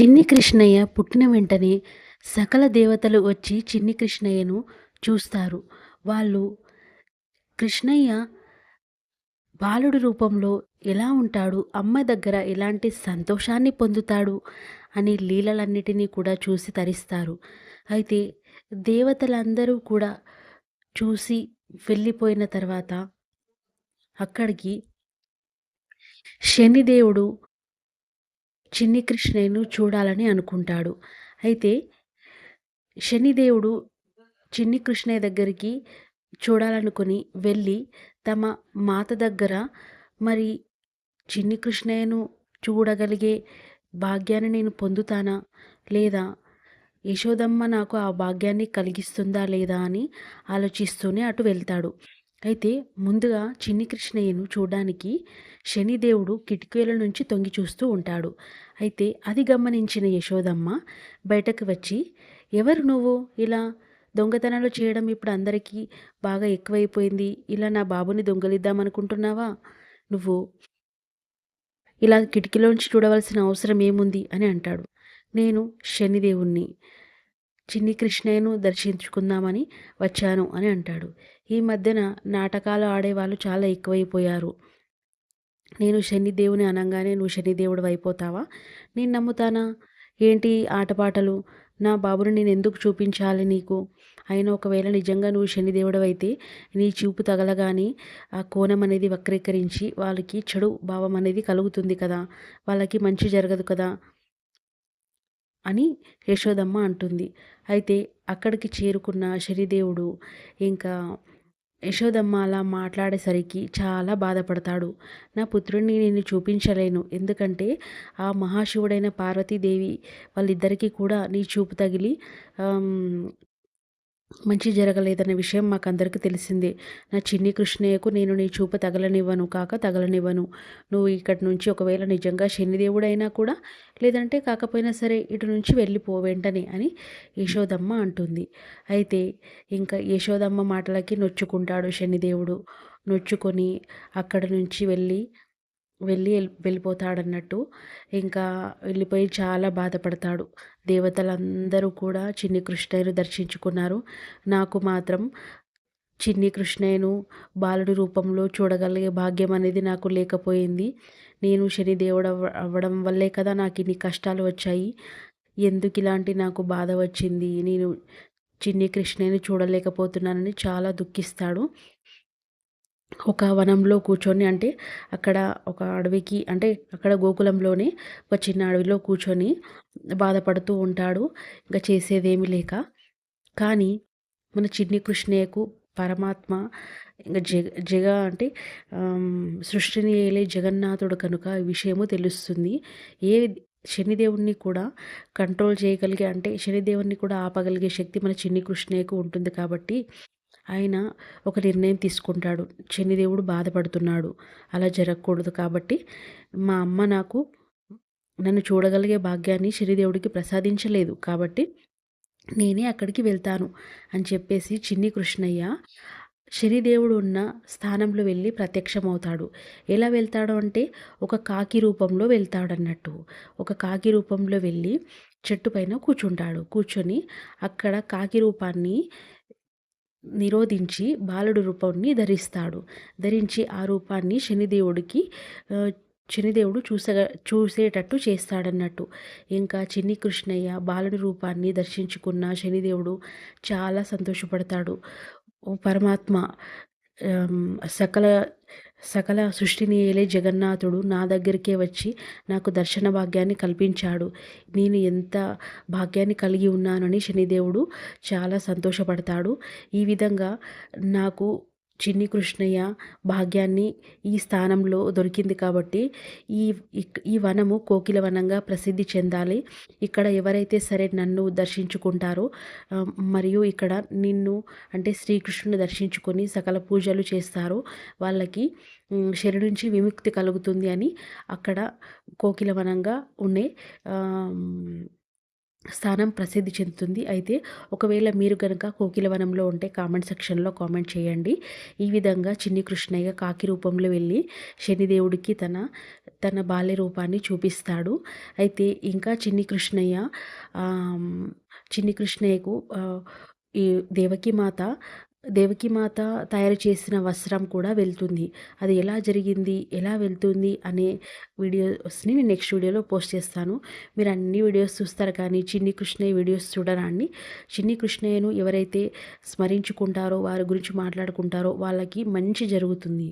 చిన్ని కృష్ణయ్య పుట్టిన వెంటనే సకల దేవతలు వచ్చి చిన్ని కృష్ణయ్యను చూస్తారు. వాళ్ళు కృష్ణయ్య బాలుడి రూపంలో ఎలా ఉంటాడు? అమ్మ దగ్గర ఎలాంటి సంతోషాన్ని పొందుతాడు? అని లీలలన్నిటినీ కూడా చూసి తరిస్తారు. అయితే దేవతలందరూ కూడా చూసి వెళ్ళిపోయిన తర్వాత అక్కడికి శనిదేవుడు చిన్ని కృష్ణయ్యను చూడాలని అనుకుంటాడు. అయితే శనిదేవుడు చిన్ని కృష్ణయ్య దగ్గరికి చూడాలనుకుని వెళ్ళి తమ మాత దగ్గర మరి చిన్ని కృష్ణయ్యను చూడగలిగే భాగ్యాన్ని నేను పొందుతానా? లేదా యశోదమ్మ నాకు ఆ భాగ్యాన్ని కలిగిస్తుందా లేదా అని ఆలోచిస్తూనే అటు వెళ్తాడు. అయితే ముందుగా చిన్ని కృష్ణయ్యను చూడడానికి శనిదేవుడు కిటికీల నుంచి తొంగి చూస్తూ ఉంటాడు. అయితే అది గమనించిన యశోదమ్మ బయటకు వచ్చి ఎవరు నువ్వు? ఇలా దొంగతనాలు చేయడం ఇప్పుడు అందరికీ బాగా ఎక్కువైపోయింది. ఇలా నా బాబుని దొంగలిద్దాం అనుకుంటున్నావా? నువ్వు ఇలా కిటికీలోంచి చూడవలసిన అవసరం ఏముంది? అని అంటాడు. నేను శనిదేవుణ్ణి. చిన్ని కృష్ణయ్యను దర్శించుకుందామని వచ్చాను అని అంటాడు. ఈ మధ్యన నాటకాలు ఆడేవాళ్ళు చాలా ఎక్కువైపోయారు. నేను శనిదేవుని అనగానే నువ్వు శనిదేవుడు అయిపోతావా? నేను నమ్ముతానా? ఏంటి ఆటపాటలు? నా బాబుని నేను ఎందుకు చూపించాలి నీకు? అయినా ఒకవేళ నిజంగా నువ్వు శనిదేవుడు అయితే నీ చూపు తగలగాని ఆ కోణం అనేది వక్రీకరించి వాళ్ళకి చెడు భావం అనేది కలుగుతుంది కదా? వాళ్ళకి మంచి జరగదు కదా? అని యశోదమ్మ అంటుంది. అయితే అక్కడికి చేరుకున్న శనిదేవుడు ఇంకా యశోదమ్మ అలా మాట్లాడేసరికి చాలా బాధపడతాడు. నా పుత్రుడిని నేను చూపించలేను. ఎందుకంటే ఆ మహాశివుడైన పార్వతీదేవి వాళ్ళిద్దరికీ కూడా నీ చూపు తగిలి మంచి జరగలేదన్న విషయం మాకందరికీ తెలిసిందే. నా చిన్ని కృష్ణయ్యకు నేను నీ చూపు తగలనివ్వను కాక తగలనివ్వను. నువ్వు ఇక్కడి నుంచి ఒకవేళ నిజంగా శనిదేవుడైనా కూడా లేదంటే కాకపోయినా సరే ఇటు నుంచి వెళ్ళిపో వెంటనే అని యశోదమ్మ అంటుంది. అయితే ఇంకా యశోదమ్మ మాటలకి నొచ్చుకుంటాడు శనిదేవుడు. నొచ్చుకొని అక్కడి నుంచి వెళ్ళి వెళ్ళి వెళ్ళిపోతాడన్నట్టు ఇంకా వెళ్ళిపోయి చాలా బాధపడతాడు. దేవతలందరూ కూడా చిన్ని కృష్ణయ్యను దర్శించుకున్నారు. నాకు మాత్రం చిన్ని కృష్ణయ్యను బాలుడి రూపంలో చూడగలిగే భాగ్యం అనేది నాకు లేకపోయింది. నేను శనిదేవుడు అవ్వడం వల్లే కదా నాకు ఇన్ని కష్టాలు వచ్చాయి. ఎందుకు ఇలాంటి నాకు బాధ వచ్చింది? నేను చిన్ని కృష్ణయ్యను చూడలేకపోతున్నానని చాలా దుఃఖిస్తాడు. ఒక వనంలో కూర్చొని అంటే అక్కడ ఒక అడవికి అంటే అక్కడ గోకులంలోనే ఒక చిన్న అడవిలో కూర్చొని బాధపడుతూ ఉంటాడు. ఇంకా చేసేదేమీ లేక. కానీ మన చిన్ని కృష్ణయ్యకు పరమాత్మ ఇంకా జగ జగ అంటే సృష్టిని ఏలే జగన్నాథుడు కనుక ఈ విషయము తెలుస్తుంది. ఏ శనిదేవుణ్ణి కూడా కంట్రోల్ చేయగలిగే అంటే శనిదేవుణ్ణి కూడా ఆపగలిగే శక్తి మన చిన్ని కృష్ణయ్యకు ఉంటుంది కాబట్టి ఆయన ఒక నిర్ణయం తీసుకుంటాడు. శనిదేవుడు బాధపడుతున్నాడు. అలా జరగకూడదు కాబట్టి మా అమ్మ నాకు నన్ను చూడగలిగే భాగ్యాన్ని శనిదేవుడికి ప్రసాదించలేదు. కాబట్టి నేనే అక్కడికి వెళ్తాను అని చెప్పేసి చిన్ని కృష్ణయ్య శనిదేవుడు ఉన్న స్థానంలో వెళ్ళి ప్రత్యక్షమవుతాడు. ఎలా వెళ్తాడు అంటే ఒక కాకి రూపంలో వెళ్తాడన్నట్టు. ఒక కాకి రూపంలో వెళ్ళి చెట్టు పైన కూర్చుంటాడు. కూర్చొని అక్కడ కాకి రూపాన్ని నిరోధించి బాలుడు రూపాన్ని ధరిస్తాడు. ధరించి ఆ రూపాన్ని శనిదేవుడికి శనిదేవుడు చూసగా చూసేటట్టు చేస్తాడన్నట్టు. ఇంకా చిన్ని కృష్ణయ్య బాలుడి రూపాన్ని దర్శించుకున్న శనిదేవుడు చాలా సంతోషపడతాడు. ఓ పరమాత్మ సకల సకల సృష్టిని ఏలే జగన్నాథుడు నా దగ్గరికే వచ్చి నాకు దర్శన భాగ్యాన్ని కల్పించాడు. నేను ఎంత భాగ్యాన్ని కలిగి ఉన్నానని శనిదేవుడు చాలా సంతోషపడతాడు. ఈ విధంగా నాకు చిన్ని కృష్ణయ్య భాగ్యాన్ని ఈ స్థానంలో దొరికింది కాబట్టి ఈ ఈ వనము కోకిల వనంగా ప్రసిద్ధి చెందాలి. ఇక్కడ ఎవరైతే సరే నన్ను దర్శించుకుంటారో మరియు ఇక్కడ నిన్ను అంటే శ్రీకృష్ణుని దర్శించుకొని సకల పూజలు చేస్తారో వాళ్ళకి శరి నుంచి విముక్తి కలుగుతుంది అని అక్కడ కోకిల వనంగా ఉండే స్థానం ప్రసిద్ధి చెందుతుంది. అయితే ఒకవేళ మీరు కనుక కోకిలవనంలో ఉంటే కామెంట్ సెక్షన్లో కామెంట్ చేయండి. ఈ విధంగా చిన్ని కృష్ణయ్య కాకి రూపంలో వెళ్ళి శనిదేవుడికి తన తన బాల్య రూపాన్ని చూపిస్తాడు. అయితే ఇంకా చిన్ని కృష్ణయ్య చిన్ని కృష్ణయ్యకు ఈ దేవకి మాత దేవకిమాత తయారు చేసిన వస్త్రం కూడా వెళ్తుంది. అది ఎలా జరిగింది? ఎలా వెళ్తుంది? అనే వీడియోస్ని నేను నెక్స్ట్ వీడియోలో పోస్ట్ చేస్తాను. మీరు అన్ని వీడియోస్ చూస్తారు కానీ చిన్ని కృష్ణయ్య వీడియోస్ చూడరాండి. చిన్ని కృష్ణయ్యను ఎవరైతే స్మరించుకుంటారో వారి గురించి మాట్లాడుకుంటారో వాళ్ళకి మంచి జరుగుతుంది.